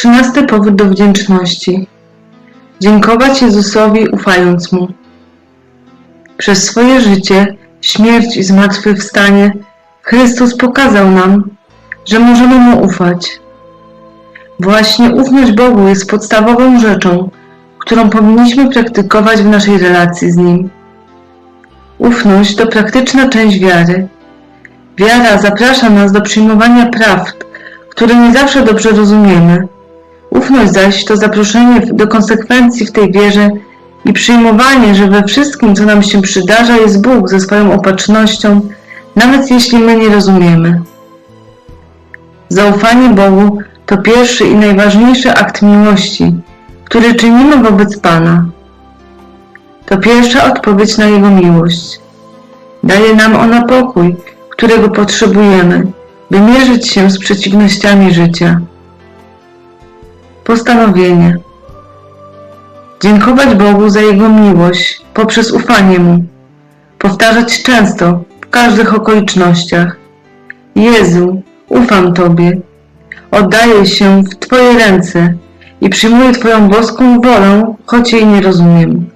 Trzynasty powód do wdzięczności. Dziękować Jezusowi ufając Mu. Przez swoje życie, śmierć i zmartwychwstanie Chrystus pokazał nam, że możemy Mu ufać. Właśnie ufność Bogu jest podstawową rzeczą, którą powinniśmy praktykować w naszej relacji z Nim. Ufność to praktyczna część wiary. Wiara zaprasza nas do przyjmowania prawd, które nie zawsze dobrze rozumiemy. Ufność zaś to zaproszenie do konsekwencji w tej wierze i przyjmowanie, że we wszystkim, co nam się przydarza, jest Bóg ze swoją opatrznością, nawet jeśli my nie rozumiemy. Zaufanie Bogu to pierwszy i najważniejszy akt miłości, który czynimy wobec Pana. To pierwsza odpowiedź na Jego miłość. Daje nam ona pokój, którego potrzebujemy, by mierzyć się z przeciwnościami życia. Postanowienie. Dziękować Bogu za Jego miłość poprzez ufanie Mu. Powtarzać często, w każdych okolicznościach. Jezu, ufam Tobie. Oddaję się w Twoje ręce i przyjmuję Twoją boską wolę, choć jej nie rozumiem.